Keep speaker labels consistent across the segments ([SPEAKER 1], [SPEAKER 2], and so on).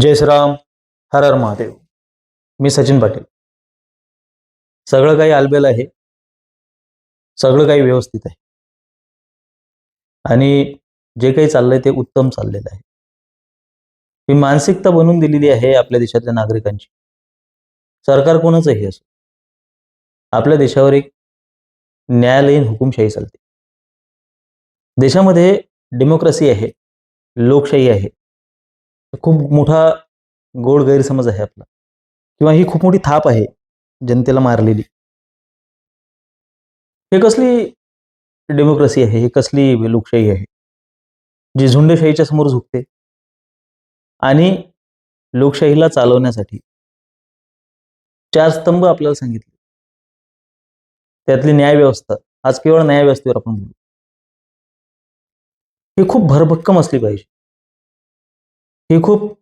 [SPEAKER 1] जय श्रीराम हर हर महादेव. मी सचिन पाटील. सगळं काही आलबेल आहे. सगळं काही व्यवस्थित आहे. आणि जे काही चाललंय ते उत्तम चाललेलं आहे. ही मानसिकता बनवून दिलेली आहे आपल्या देशातल्या नागरिकांची. सरकार कोणाचंही असो. आपल्या देशावर एक न्यायालयीन हुकुमशाही चालते. देशामध्ये डेमोक्रेसी आहे. लोकशाही आहे. खूप मोठा गोड गैरसमज आहे आपला. किंवा ही खूप मोठी थाप आहे जनतेला मारलेली. हे कसली डेमोक्रेसी आहे? हे कसली लोकशाही आहे? जी झुंडशाहीच्या समोर झुकते. आणि लोकशाहीला चालवण्यासाठी चार स्तंभ आपल्याला सांगितले. त्यातली न्यायव्यवस्था. आज केवळ न्यायव्यवस्थेवर आपण बोलू. ही खूप भरभक्कम असली पाहिजे. ही खूप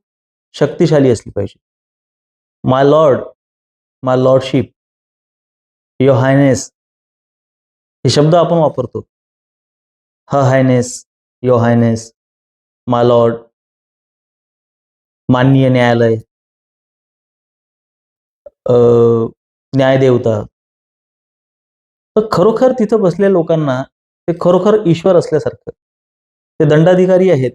[SPEAKER 1] शक्तिशाली असली पाहिजे. My lord my lordship your highness हे शब्द आपण वापरतो. ह highness your highness my lord माननीय न्यायालय न्यायदेवता. तर खरोखर तिथं बसलेल्या लोकांना ते खरोखर ईश्वर असल्यासारखं ते दंडाधिकारी आहेत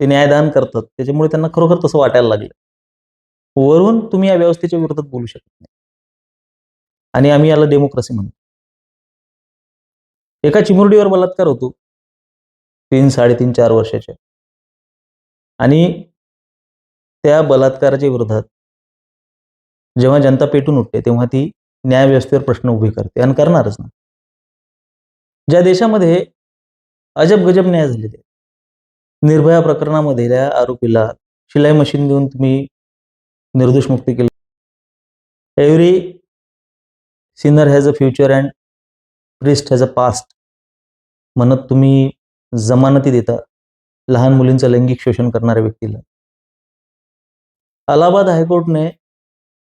[SPEAKER 1] ते न्यायदान करतात. त्याच्यामुळे त्यांना खरोखर तसं वाटायला लागलं. वरून तुम्ही या व्यवस्थेच्या विरोधात बोलू शकत नाही. आणि आम्ही याला डेमोक्रेसी म्हणतो. एका चिमुरडीवर बलात्कार होतो. तीन साडेतीन चार वर्षाच्या. आणि त्या बलात्काराच्या विरोधात जेव्हा जनता पेटून उठते तेव्हा ती न्यायव्यवस्थेवर प्रश्न उभे करते. आणि करणारच ना. ज्या देशामध्ये अजब गजब न्याय झालेले निर्भया प्रकरणामध्ये त्या आरोपीला शिलाई मशीन देऊन तुम्ही निर्दोष मुक्ती केली. Every sinner has a future and priest has a past म्हणत तुम्ही जमानती देता लहान मुलींचं लैंगिक शोषण करणाऱ्या व्यक्तीला. अलाहाबाद हायकोर्टने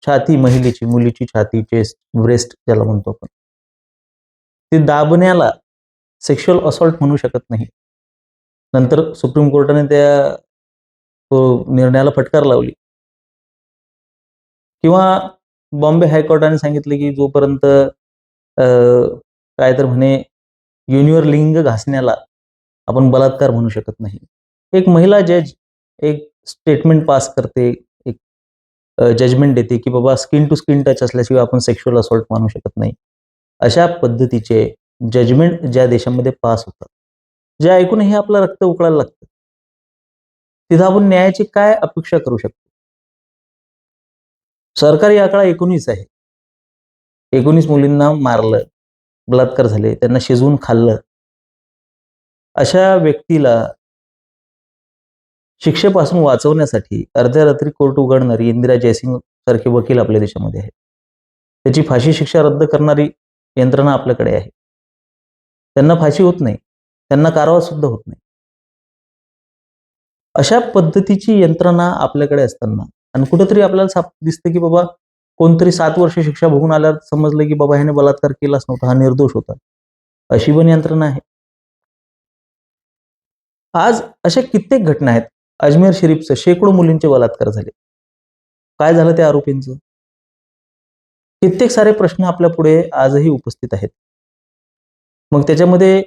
[SPEAKER 1] छाती महिलेची मुलीची छाती चेस्ट ब्रेस्ट ज्याला म्हणतो आपण ती दाबण्याला सेक्शुअल असॉल्ट म्हणू शकत नाही. नंतर सुप्रीम कोर्टाने त्या निर्णयाला फटकार लावली. किंवा बॉम्बे हायकोर्टाने सांगितले की जोपर्यंत काय तर म्हणे युनिवर लिंग घासण्याला आपण बलात्कार म्हणू शकत नाही. एक महिला जज एक स्टेटमेंट पास करते एक जजमेंट देते की बाबा स्किन टू स्किन टच असल्याशिवाय आपण सेक्शुअल असॉल्ट मानू शकत नाही. अशा पद्धतीचे जजमेंट ज्या देशामध्ये पास होतात. जे ऐकूनही आपलं रक्त उकळायला लागतं. तिथं आपण न्यायाची काय अपेक्षा करू शकतो? सरकारी आकडा एकोणीस आहे. एकोणीस मुलींना मारलं बलात्कार झाले त्यांना शिजवून खाल्लं. अशा व्यक्तीला शिक्षेपासून वाचवण्यासाठी अर्ध्या रात्री कोर्ट उघडणारी इंदिरा जयसिंग सारखे वकील आपल्या देशामध्ये आहेत. त्याची फाशी शिक्षा रद्द करणारी यंत्रणा आपल्याकडे आहे. त्यांना फाशी होत नाही. त्यांना कारवाई सुद्धा होत नाही. अशा पद्धतीची यंत्रणा आपल्याकडे असताना आणि कुठेतरी आपल्याला साप दिसतं की बाबा कोणतरी सात वर्ष शिक्षा भोगून आल्यावर समजलं की बाबा ह्याने बलात्कार केलाच नव्हता हा निर्दोष होता. अशी पण यंत्रणा आहे. आज अशा कित्येक घटना आहेत. अजमेर शरीफचं शेकडो मुलींचे बलात्कार झाले. काय झालं त्या आरोपींचं? कित्येक सारे प्रश्न आपल्या पुढे आजही उपस्थित आहेत. मग त्याच्यामध्ये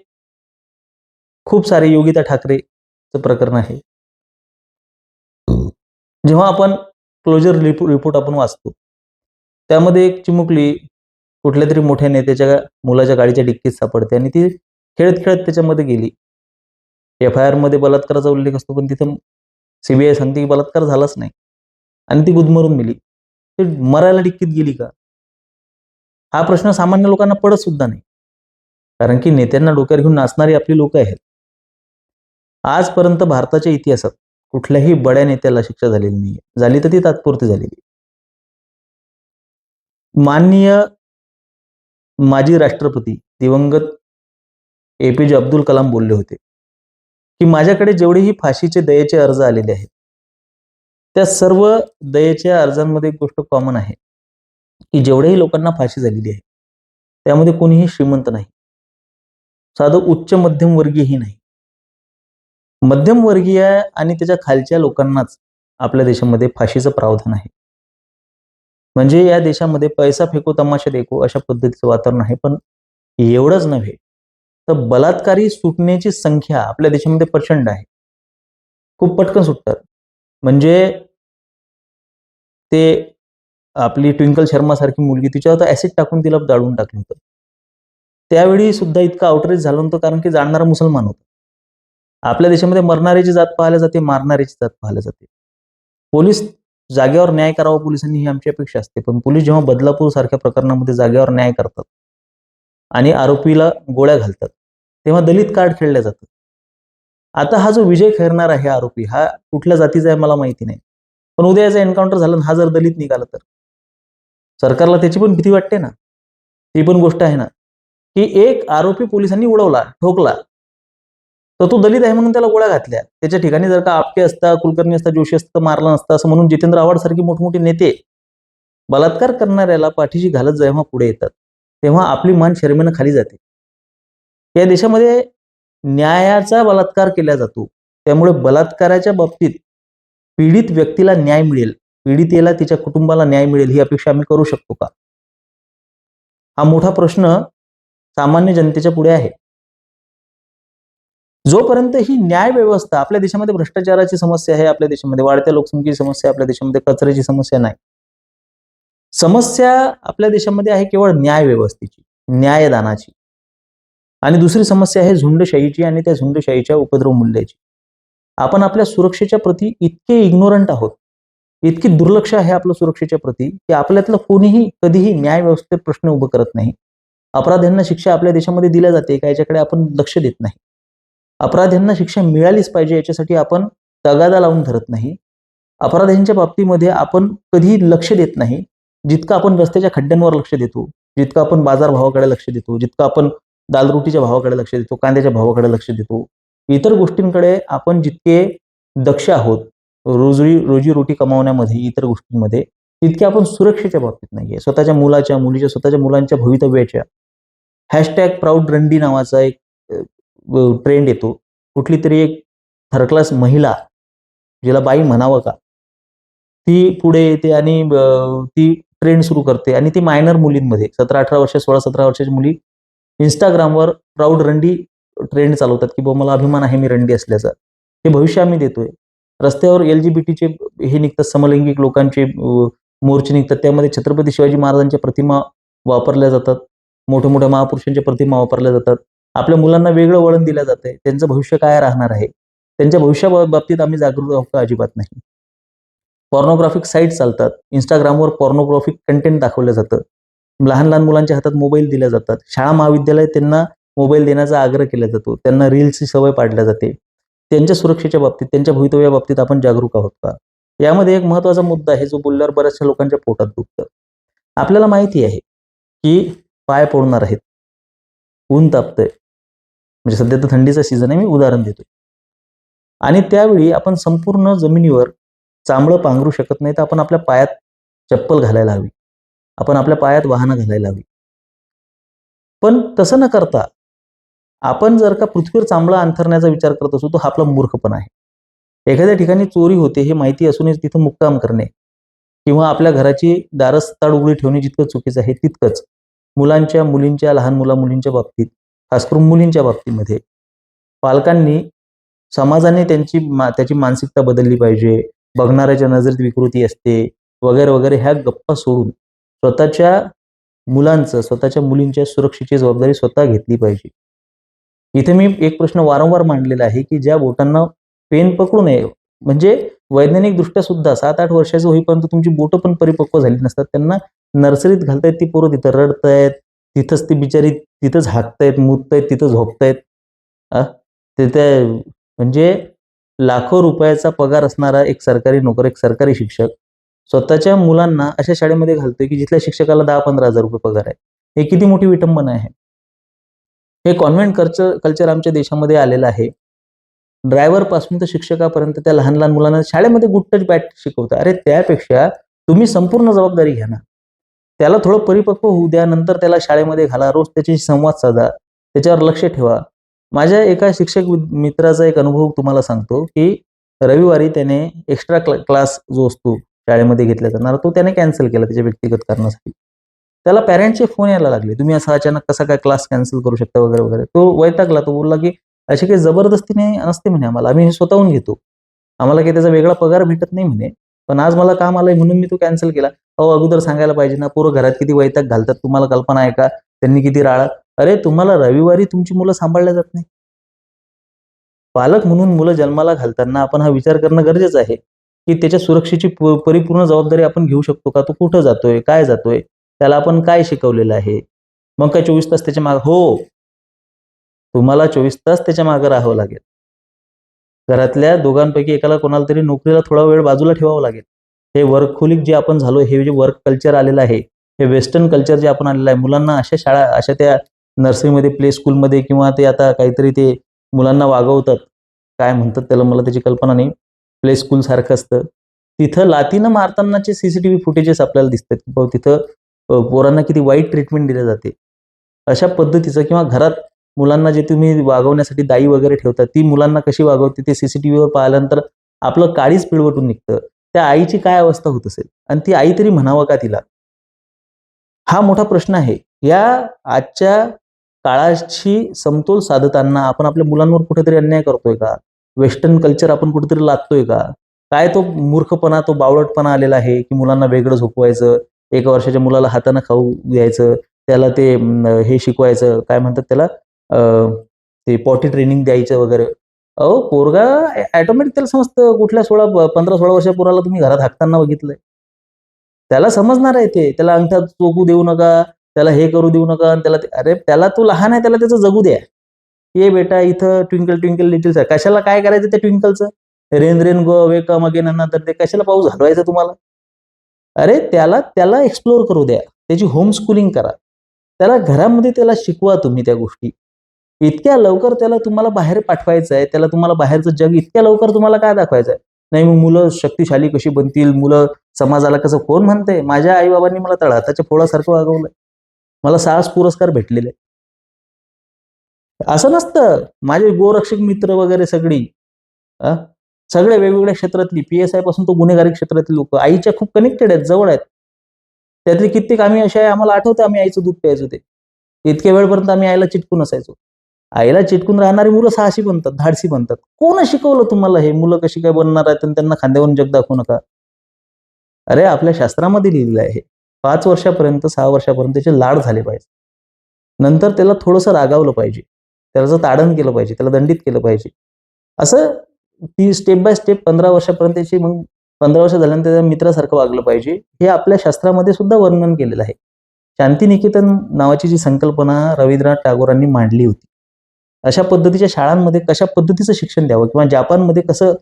[SPEAKER 1] खूप सारे योगिता ठाकरेचं प्रकरण आहे. जेव्हा आपण क्लोजर रिपोर्ट आपण वाचतो त्यामध्ये एक चिमुकली कुठल्या तरी मोठ्या नेत्याच्या मुलाच्या गाडीच्या डिक्कीत सापडते आणि ती खेळत खेळत त्याच्यामध्ये गेली. एफ आय आरमध्ये बलात्काराचा उल्लेख असतो पण तिथं सीबीआय सांगते की बलात्कार झालाच नाही. आणि ती गुदमरून गेली. ते मरायला डिक्कीत गेली का? हा प्रश्न सामान्य लोकांना पडत सुद्धा नाही. कारण की नेत्यांना डोक्यावर घेऊन नाचणारी आपली लोक आहेत. आजपर्यंत भारताच्या इतिहासात कुठल्याही बड्या नेत्याला शिक्षा झालेली नाही झाली तर ती तात्पुरती झालेली. माननीय माजी राष्ट्रपती दिवंगत ए पी जे अब्दुल कलाम बोलले होते की माझ्याकडे जेवढेही फाशीचे दयेचे अर्ज आलेले आहेत त्या सर्व दयेच्या अर्जांमध्ये एक गोष्ट कॉमन आहे की जेवढ्याही लोकांना फाशी झालेली आहे त्यामध्ये कोणीही श्रीमंत नाही. साधं उच्च मध्यमवर्गीयही नाही. मध्यमवर्गीय आणि त्याच्या खालच्या लोकांनाच आपल्या देशामध्ये फाशीचं प्रावधान आहे. म्हणजे या देशामध्ये पैसा फेकू तमाशा देखो अशा पद्धतीचं वातावरण आहे पण एवढंच नव्हे तर बलात्कारी सुटण्याची संख्या आपल्या देशामध्ये प्रचंड आहे. खूप पटकन सुटतात. म्हणजे ते आपली ट्विंकल शर्मा सारखी मुलगी तिच्यावर ऍसिड टाकून तिला जाळून टाकलं होतं. त्यावेळी सुद्धा इतकं आउटरीच झालं होतं कारण की जाणणारा मुसलमान होता. आपल्या देशामध्ये मरणाऱ्याची जात पाहिल्या जाते मारणाऱ्याची जात पाहिल्या जाते. पोलीस जागेवर न्याय करावा पोलिसांनी ही आमची अपेक्षा असते. पण पोलीस जेव्हा बदलापूर सारख्या प्रकरणामध्ये जागेवर न्याय करतात आणि आरोपीला गोळ्या घालतात तेव्हा दलित कार्ड खेळलं जातं आता हा जो विजय खेळणार आहे आरोपी हा कुठल्या जातीचा आहे मला माहिती नाही. पण उद्या याचा एन्काउंटर झालं हा जर दलित निघाला तर? सरकारला त्याची पण भीती वाटते ना? ती पण गोष्ट आहे ना? की एक आरोपी पोलिसांनी उडवला ठोकला तर तो दलित आहे म्हणून त्याला गोळ्या घातल्या. त्याच्या ठिकाणी जर का आपटे असता कुलकर्णी असता जोशी असता मारला नसता असं म्हणून जितेंद्र आव्हाड सारखी मोठमोठे नेते बलात्कार करणाऱ्याला पाठीशी घालत जेव्हा पुढे येतात तेव्हा आपली मान शर्मेनं खाली जाते. या देशामध्ये न्यायाचा बलात्कार केला जातो. त्यामुळे बलात्काराच्या बाबतीत पीडित व्यक्तीला न्याय मिळेल. पीडितेला तिच्या कुटुंबाला न्याय मिळेल ही अपेक्षा आम्ही करू शकतो का? हा मोठा प्रश्न सामान्य जनतेच्या पुढे आहे. जोपर्यंत ही न्याय व्यवस्था आपल्या देशामध्ये भ्रष्टाचाराची समस्या आहे आपल्या देशामध्ये वाढत्या लोकसंख्येची समस्या आपल्या देशामध्ये कचऱ्याची समस्या नाही. समस्या आपल्या देशामध्ये आहे केवळ न्याय व्यवस्थेची न्यायदानाची. आणि दुसरी समस्या आहे झुंडशाहीची आणि त्या झुंडशाहीच्या उपद्रव मूल्याची. आपण आपल्या सुरक्षेच्या प्रती इतके इग्नोरंट आहोत इतकी दुर्लक्ष आहे आपलं सुरक्षेच्या प्रती की आपल्यातलं कोणीही कधीही न्याय व्यवस्थेत प्रश्न उभं करत नाही. अपराध्यांना शिक्षा आपल्या देशामध्ये दिल्या जाते का याच्याकडे आपण लक्ष देत नाही. अपराध्यांना शिक्षा मिळालीच पाहिजे याच्यासाठी आपण तगादा लावून धरत नाही. अपराध्यांच्या बाबतीमध्ये आपण कधी लक्ष देत नाही. जितकं आपण रस्त्याच्या खड्ड्यांवर लक्ष देतो जितकं आपण बाजारभावाकडे लक्ष देतो जितकं आपण दालरोटीच्या भावाकडे लक्ष देतो कांद्याच्या भावाकडे लक्ष देतो इतर गोष्टींकडे आपण जितके दक्ष आहोत रोजी रोजीरोटी कमावण्यामध्ये इतर गोष्टींमध्ये तितके आपण सुरक्षेच्या बाबतीत नाहीये. स्वतःच्या मुलाच्या मुलीच्या स्वतःच्या मुलांच्या भवितव्याच्या. हॅशटॅग प्राऊड रंडी नावाचा एक ट्रेंड येतो. कुठली तरी एक थर्ड क्लास महिला जिला बाई म्हणावं का ती पुढे येते आणि ती ट्रेंड सुरू करते. आणि ती मायनर मुलींमध्ये सतरा अठरा वर्ष सोळा सतरा वर्षाची मुली इंस्टाग्रामवर प्राऊड रंडी ट्रेंड चालवतात की बाबा मला अभिमान आहे मी रंडी असल्याचा. हे भविष्य आम्ही देतोय. रस्त्यावर एल जी बी टीचे हे निघतात समलैंगिक लोकांचे मोर्चे निघतात. त्यामध्ये छत्रपती शिवाजी महाराजांच्या प्रतिमा वापरल्या जातात. मोठ्या मोठ्या महापुरुषांच्या प्रतिमा वापरल्या जातात. आपल्या मुलांना वेगळं वळण दिलं जातंय. त्यांचं भविष्य काय राहणार आहे? त्यांच्या भविष्या बाबतीत आम्ही जागृत आहोत अजिबात नाही? पॉर्नोग्राफिक साईट चालतात. इंस्टाग्रामवर पॉर्नोग्राफिक कंटेंट दाखवलं जातं. लहान लहान मुलांच्या हातात मोबाईल दिल्या जातात. शाळा महाविद्यालय त्यांना मोबाईल देण्याचा आग्रह केला जातो. त्यांना रील्सची सवय पाडल्या जाते. त्यांच्या सुरक्षेच्या बाबतीत त्यांच्या भवितव्या बाबतीत आपण जागरूक आहोत का? यामध्ये एक महत्त्वाचा मुद्दा आहे जो बोलल्यावर बऱ्याचशा लोकांच्या पोटात दुखतं. आपल्याला माहिती आहे की पाय पडणार आहेत. ऊन तापतंय. म्हणजे सध्या तर थंडीचा सीझन आहे मी उदाहरण देतोय. आणि त्यावेळी आपण संपूर्ण जमिनीवर चांबळं पांघरू शकत नाही तर आपण आपल्या पायात चप्पल घालायला हवी. आपण आपल्या पायात वाहनं घालायला हवी. पण तसं न करता आपण जर का पृथ्वीवर चांबळा अंथरण्याचा विचार करत असू तो हा आपला मूर्खपणा आहे. एखाद्या ठिकाणी चोरी होते हे माहिती असूनच तिथं मुक्काम करणे किंवा आपल्या घराची दारस्ताड उघडी ठेवणे जितकं चुकीचं आहे तितकंच. मुलांच्या मुलींच्या लहान मुला मुलींच्या बाबतीत खास करून मुलींच्या बाबतीमध्ये. पालकांनी समाजाने त्यांची मा त्याची मानसिकता बदलली पाहिजे. बघणाऱ्याच्या नजरेत विकृती असते. वगैरे वगैरे ह्या गप्पा सोडून स्वतःच्या मुलांचं स्वतःच्या मुलींच्या सुरक्षेची जबाबदारी स्वतः घेतली पाहिजे. इथे मी एक प्रश्न वारंवार मांडलेला आहे की ज्या बोटांना पेन पकडू नये म्हणजे वैज्ञानिकदृष्ट्या सुद्धा सात आठ वर्षाचं होईपर्यंत तुमची बोटं पण परिपक्व झाली नसतात. त्यांना नर्सरीत घालतायत ती पोरं तिथं रडतायत तिथंच ती बिचारी तिथंच हाकतायत मुततायत तिथं झोपतायत. तिथे म्हणजे लाखो रुपयाचा पगार असणारा एक सरकारी नोकर एक सरकारी शिक्षक स्वतःच्या मुलांना अशा शाळेमध्ये घालतोय की जिथल्या शिक्षकाला दहा पंधरा हजार रुपये पगार आहे. हे किती मोठी विटंबना आहे? हे कॉन्व्हेंट कल्चर कल्चर आमच्या देशामध्ये आलेलं आहे. ड्रायव्हरपासून तर शिक्षकापर्यंत त्या लहान लहान मुलांना शाळेमध्ये गुड टच बॅट शिकवतं अरे त्यापेक्षा तुम्ही संपूर्ण जबाबदारी घ्या ना. त्याला थोडं परिपक्व होऊ द्या नंतर त्याला शाळेमध्ये घाला रोज त्याची संवाद साधा त्याच्यावर लक्ष ठेवा. माझ्या एका शिक्षक मित्राचा एक अनुभव तुम्हाला सांगतो की रविवारी त्याने एक्स्ट्रा क्लास जो असतो शाळेमध्ये घेतला जाणार तो त्याने कॅन्सल केला त्याच्या व्यक्तिगत कारणासाठी. त्याला पॅरेंट्सचे फोन यायला लागले. तुम्ही असं अचानक कसा काय क्लास कॅन्सल करू शकता वगैरे वगैरे. तो वैतागला तो बोलला की अशी काही जबरदस्तीने नसते म्हणे आम्हाला. आम्ही हे स्वतःहून घेतो. आम्हाला काही त्याचा वेगळा पगार भेटत नाही म्हणे. पण आज मला काम आलंय म्हणून मी तो कॅन्सल केला. अहो अगोदर सांगायला पाहिजे ना पोरं घरात किती वैताग घालतात तुम्हाला कल्पना आहे का? त्यांनी किती राळा. अरे तुम्हाला रविवारी तुमची मुलं सांभाळल्या जात नाही. पालक म्हणून मुलं जन्माला घालताना आपण हा विचार करणं गरजेचं आहे की त्याच्या सुरक्षेची परिपूर्ण जबाबदारी आपण घेऊ शकतो का? तो कुठं जातोय? काय जातोय? त्याला आपण काय शिकवलेलं आहे? मग काय चोवीस तास त्याच्या माग हो. तुम्हाला चोवीस तास त्याच्यामागे राहावं लागेल. घरातल्या दोघांपैकी एकाला कोणाला तरी नोकरीला थोडा वेळ बाजूला ठेवावं लागेल. हे वर्कहोलिक जे आपण झालो हे जे वर्क कल्चर आलेलं आहे हे वेस्टर्न कल्चर जे आपण आलेलं आहे मुलांना अशा शाळा अशा त्या नर्सरीमध्ये प्ले स्कूलमध्ये किंवा ते आता काहीतरी ते मुलांना वागवतात. काय म्हणतात त्याला मला त्याची कल्पना नाही. प्ले स्कूल सारखं असतं. तिथं लातीनं मारतानाचे सीसीटीव्ही फुटेजेस आपल्याला दिसतात. तिथं पोरांना किती वाईट ट्रीटमेंट दिली जाते. अशा पद्धतीचं किंवा घरात मुलांना जे तुम्ही वागवण्यासाठी दाई वगैरे ठेवता ती मुलांना कशी वागवते ते सीसीटीव्हीवर पाहिल्यानंतर आपलं काळीच पिळवटून निघतं. त्या आईची काय अवस्था होत असेल? आणि ती आई तरी म्हणावं का तिला? हा मोठा प्रश्न आहे. या आजच्या काळाशी समतोल साधताना आपण आपल्या मुलांवर कुठेतरी अन्याय करतोय का? वेस्टर्न कल्चर आपण कुठेतरी लादतोय का? काय तो मूर्खपणा तो बावळटपणा आलेला आहे की मुलांना वेगळं झोपवायचं एका वर्षाच्या मुलाला हातानं खाऊ द्यायचं त्याला ते हे शिकवायचं काय म्हणतात त्याला ते पॉटी ट्रेनिंग द्यायचं वगैरे. अहो पोरगा ॲटोमॅटिक त्याला समजतं कुठल्या सोळा पंधरा सोळा वर्षा पोराला तुम्ही घरात हाकताना बघितलंय. त्याला समजणार आहे ते. त्याला अंगठा चोकू देऊ नका त्याला हे करू देऊ नका आणि त्याला अरे त्याला तू लहान आहे त्याला त्याचं जगू द्या. ये बेटा इथं ट्विंकल ट्विंकल लिटिल कशाला काय करायचं त्या ट्विंकलचं rain rain go away come again नंतर ते कशाला पाऊस घालवायचा तुम्हाला? अरे त्याला त्याला एक्सप्लोर करू द्या. त्याची होम स्कूलिंग करा. त्याला घरामध्ये त्याला शिकवा तुम्ही त्या गोष्टी. इतक्या लवकर त्याला तुम्हाला बाहेर पाठवायचं आहे त्याला तुम्हाला बाहेरचं जग इतक्या लवकर तुम्हाला काय दाखवायचं आहे नाही मग मुलं शक्तिशाली कशी बनतील? मुलं समाजाला कसं कोण म्हणते माझ्या आई बाबांनी मला तळहाताच्या फोडासारखं वागवलंय. मला साहस पुरस्कार भेटलेले. असं नसतं. माझे गोरक्षक मित्र वगैरे सगळी सगळ्या सगळे वेगवेगळ्या क्षेत्रातली पी एस आयपासून तो गुन्हेगारी क्षेत्रातली लोक आईच्या खूप कनेक्टेड आहेत जवळ आहेत. त्यातले कित्येक आम्ही अशा आहे आम्हाला आठवतं आम्ही आईचं दूध प्यायचो ते. इतक्या वेळपर्यंत आम्ही आईला चिटकून असायचो. आईला चिटकून राहणारी मुलं साहसी बनतात धाडसी बनतात. कोण शिकवलं तुम्हाला हे? मुलं कशी काय बनणार आहेत आणि त्यांना खांद्यावरून जग दाखवू नका? अरे आपल्या शास्त्रामध्ये लिहिलेलं आहे पाच वर्षापर्यंत सहा वर्षापर्यंत त्याचे लाड झाले पाहिजे. नंतर त्याला थोडंसं रागावलं पाहिजे. त्याचं ताडण केलं पाहिजे त्याला दंडित केलं पाहिजे. असं ती स्टेप बाय स्टेप पंधरा वर्षापर्यंतची मग पंधरा वर्ष झाल्यानंतर त्या मित्रासारखं वागलं पाहिजे. हे आपल्या शास्त्रामध्ये सुद्धा वर्णन केलेलं आहे. शांतिनिकेतन नावाची जी संकल्पना रवींद्रनाथ टागोरांनी मांडली होती. अशा पद्धतीच्या शाळांमध्ये कशा पद्धतीचं शिक्षण द्यावं? किंवा जपानमध्ये कसं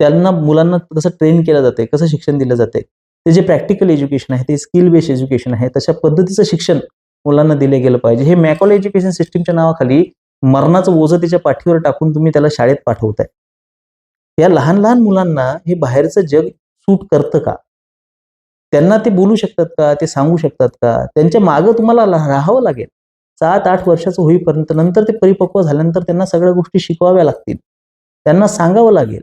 [SPEAKER 1] त्यांना मुलांना कसं ट्रेन केलं जाते कसं शिक्षण दिलं जाते ते जे प्रॅक्टिकल एज्युकेशन आहे ते स्किल बेस्ड एज्युकेशन आहे तशा पद्धतीचं शिक्षण मुलांना दिले गेलं पाहिजे. हे मॅकॉल एज्युकेशन सिस्टीमच्या नावाखाली मरणाचं ओझं त्याच्या पाठीवर टाकून तुम्ही त्याला शाळेत पाठवताय. या लहान लहान मुलांना हे बाहेरचं जग सूट करतं का? त्यांना ते बोलू शकतात का? ते सांगू शकतात का? त्यांच्या मागं तुम्हाला राहावं लागेल. सात आठ वर्षाचं होईपर्यंत नंतर ते परिपक्व झाल्यानंतर त्यांना सगळ्या गोष्टी शिकवाव्या लागतील. त्यांना सांगावं लागेल.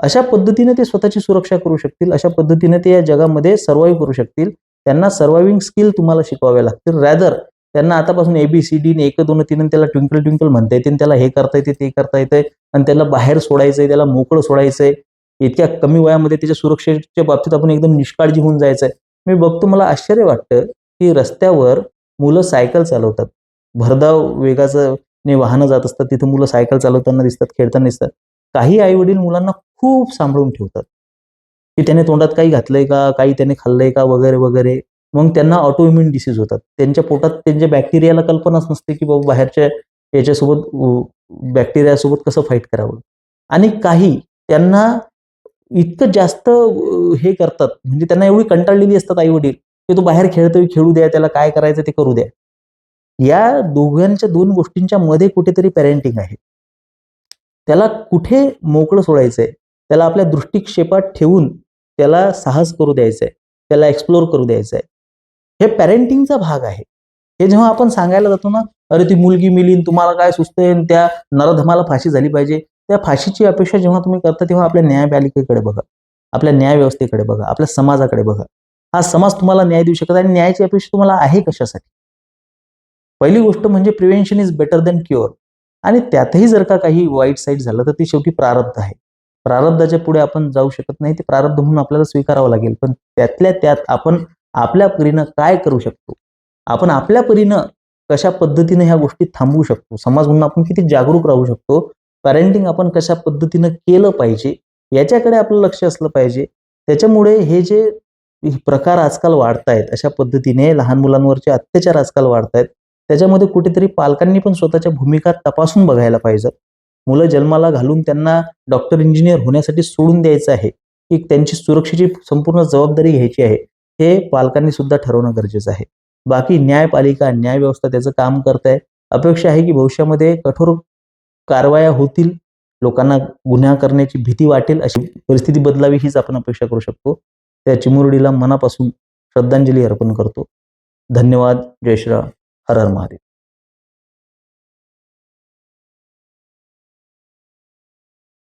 [SPEAKER 1] अशा पद्धतीने ते स्वतःची सुरक्षा करू शकतील. अशा पद्धतीने ते या जगामध्ये सर्वाईव्ह करू शकतील. त्यांना सर्वायविंग स्किल तुम्हाला शिकवाव्या लागतील. रॅदर त्यांना आतापासून एबीसीडी एक दोन तीन त्याला ट्विंकल ट्विंकल म्हणता येते. आणि त्याला हे करता येते ते करता येते. आणि त्याला बाहेर सोडायचंय त्याला मोकळं सोडायचंय. इतक्या कमी वयामध्ये त्याच्या सुरक्षेच्या बाबतीत आपण एकदम निष्काळजी होऊन जायचंय. मी बघतो मला आश्चर्य वाटतं की रस्त्यावर मुलं सायकल चालवतात. भरधाव वेगाचं ने वाहनं जात असतात तिथं मुलं सायकल चालवताना दिसतात खेळताना दिसतात. काही आई वडील मुलांना खूप सांभाळून ठेवतात. की त्याने तोंडात काही घातलंय का काही त्याने खाल्लंय का वगैरे वगैरे. मग त्यांना ऑटोइम्युन डिसीज होतात. त्यांच्या पोटात त्यांच्या बॅक्टेरियाला कल्पनाच नसते की बाबा बाहेरच्या याच्यासोबत बॅक्टेरियासोबत कसं फाईट करावं. आणि काही त्यांना इतकं जास्त हे करतात. म्हणजे त्यांना एवढी कंटाळलेली असतात आई वडील की तो बाहेर खेळतोय खेळू द्या त्याला काय करायचं ते करू द्या. या दोघांच्या दोन गोष्टींच्या मध्ये कुठेतरी पॅरेंटिंग आहे. त्याला कुठे मोकळं सोडायचंय त्याला आपल्या दृष्टिक्षेपात ठेवून त्याला साहस करू द्यायचंय त्याला एक्सप्लोर करू द्यायचंय. हे पॅरेंटिंगचा भाग आहे. हे जेव्हा आपण सांगायला जातो ना अरे ती मुलगी मिलीन तुम्हाला काय सुचतंय? आणि त्या नरधमाला फाशी झाली पाहिजे. त्या फाशीची अपेक्षा जेव्हा तुम्ही करता तेव्हा आपल्या न्यायपालिकेकडे बघा. आपल्या न्याय व्यवस्थेकडे बघा. आपल्या समाजाकडे बघा. हा समाज तुम्हाला न्याय देऊ शकत आणि न्यायाची अपेक्षा तुम्हाला आहे कशासाठी? पहिली गोष्ट म्हणजे prevention is better than cure आणि त्यातही जर का काही वाईट साईड झालं तर ती शेवटी प्रारब्ध आहे. प्रारब्धाच्या पुढे आपण जाऊ शकत नाही ते प्रारब्ध म्हणून आपल्याला स्वीकारावं लागेल. पण त्यातल्या त्यात आपण आपल्या परीनं काय करू शकतो? आपण आपल्या परीनं कशा पद्धतीने ह्या गोष्टी थांबवू शकतो? समाज म्हणून आपण किती जागरूक राहू शकतो? पॅरेंटिंग आपण कशा पद्धतीनं केलं पाहिजे? याच्याकडे आपलं लक्ष असलं पाहिजे. त्याच्यामुळे हे जे प्रकार आजकाल वाढत आहेत अशा पद्धतीने लहान मुलांवरचे अत्याचार आजकाल वाढत आहेत त्याच्यामध्ये कुठेतरी पालकांनी पण स्वतःच्या भूमिका तपासून बघायला पाहिजेत. मुलं जन्माला घालून त्यांना डॉक्टर इंजिनियर होण्यासाठी सोडून द्यायचं आहे. की त्यांची सुरक्षेची संपूर्ण जबाबदारी घ्यायची आहे. हे पालकांनी सुद्धा ठरवणं गरजेचं आहे. बाकी न्यायपालिका न्यायव्यवस्था त्याचं काम करत आहे अपेक्षा आहे की भविष्यामध्ये कठोर कारवाया होतील. लोकांना गुन्हा करण्याची भीती वाटेल अशी परिस्थिती बदलावी हीच आपण अपेक्षा करू शकतो. त्या चिमुरडीला मनापासून श्रद्धांजली अर्पण करतो. धन्यवाद. जय श्रीराम हर हर महादेव.